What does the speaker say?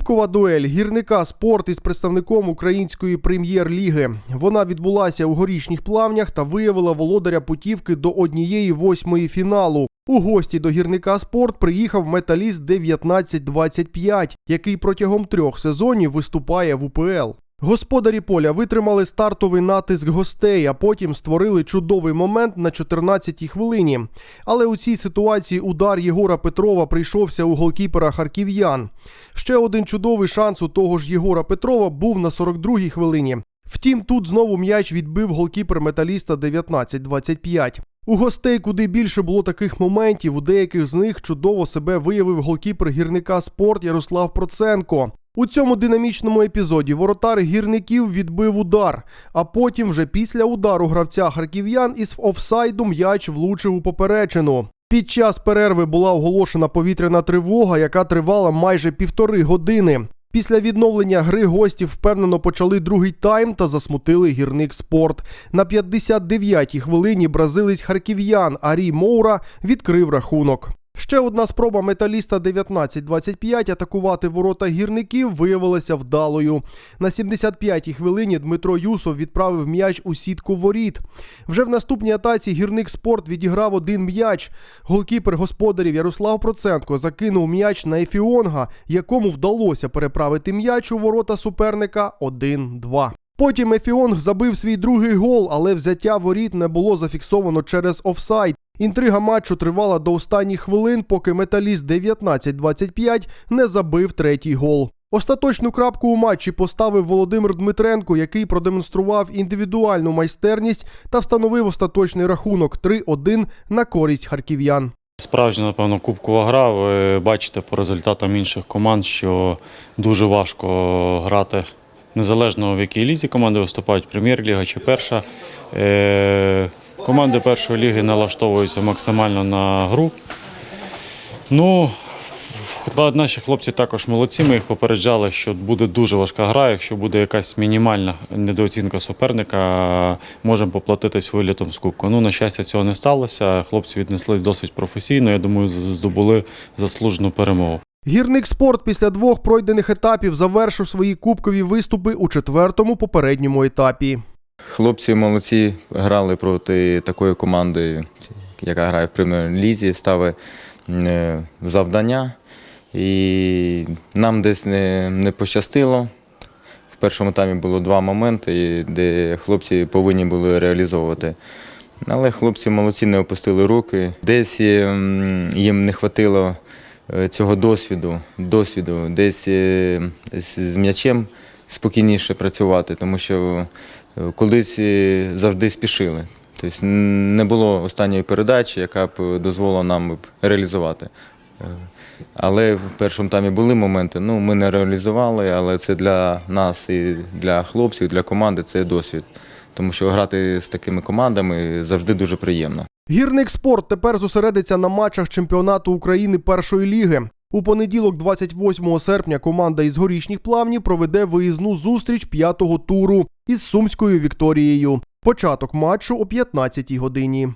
Кубкова дуель гірника спорт із представником української прем'єр-ліги. Вона відбулася у горішніх плавнях та виявила володаря путівки до однієї восьмої фіналу. У гості до гірника спорт приїхав металіст 1925, який протягом трьох сезонів виступає в УПЛ. Господарі поля витримали стартовий натиск гостей, а потім створили чудовий момент на 14-й хвилині. Але у цій ситуації удар Єгора Петрова прийшовся у голкіпера харків'ян. Ще один чудовий шанс у того ж Єгора Петрова був на 42-й хвилині. Втім, тут знову м'яч відбив голкіпер металіста 19-25. У гостей куди більше було таких моментів, у деяких з них чудово себе виявив голкіпер гірника спорт Ярослав Проценко. У цьому динамічному епізоді воротар гірників відбив удар, а потім, вже після удару гравця харків'ян із офсайду м'яч влучив у поперечину. Під час перерви була оголошена повітряна тривога, яка тривала майже півтори години. Після відновлення гри гості впевнено почали другий тайм та засмутили гірник спорт. На 59-й хвилині бразилець харків'ян Арі Моура відкрив рахунок. Ще одна спроба металіста 19-25 атакувати ворота гірників виявилася вдалою. На 75-й хвилині Дмитро Юсов відправив м'яч у сітку воріт. Вже в наступній атаці гірник спорт відіграв один м'яч. Голкіпер господарів Ярослав Проценко закинув м'яч на Ефіонга, якому вдалося переправити м'яч у ворота суперника 1-2. Потім Ефіонг забив свій другий гол, але взяття воріт не було зафіксовано через офсайд. Інтрига матчу тривала до останніх хвилин, поки металіст 19-25 не забив третій гол. Остаточну крапку у матчі поставив Володимир Дмитренко, який продемонстрував індивідуальну майстерність та встановив остаточний рахунок 3-1 на користь харків'ян. Справжня, напевно, кубкова гра. Ви бачите по результатам інших команд, що дуже важко грати незалежно в якій лізі команди виступають, прем'єр-ліга чи перша. Команди першої ліги налаштовуються максимально на гру. Ну, наші хлопці також молодці. Ми їх попереджали, що буде дуже важка гра. Якщо буде якась мінімальна недооцінка суперника, можемо поплатитись вилітом з кубку. Ну, на щастя, цього не сталося. Хлопці віднеслись досить професійно. Я думаю, здобули заслужену перемогу. Гірник спорт після двох пройдених етапів завершив свої кубкові виступи у четвертому попередньому етапі. Хлопці молодці грали проти такої команди, яка грає в прем'єр-лізі, ставить е, завдання. І нам десь не, пощастило. В першому таймі було два моменти, де хлопці повинні були реалізовувати. Але хлопці молодці не опустили руки. Десь ем, їм не вистачило цього досвіду, досвіду, десь е, з м'ячем спокійніше працювати, тому що е, колись е, завжди спішили. Тобто не було останньої передачі, яка б дозволила нам реалізувати. Е, Але в першому таймі були моменти, ну ми не реалізували, але це для нас і для хлопців, для команди це досвід. Тому що грати з такими командами завжди дуже приємно. Гірник спорт тепер зосередиться на матчах чемпіонату України першої ліги. У понеділок, 28 серпня, команда із горішніх плавнів проведе виїзну зустріч п'ятого туру із Сумською Вікторією. Початок матчу о 15 годині.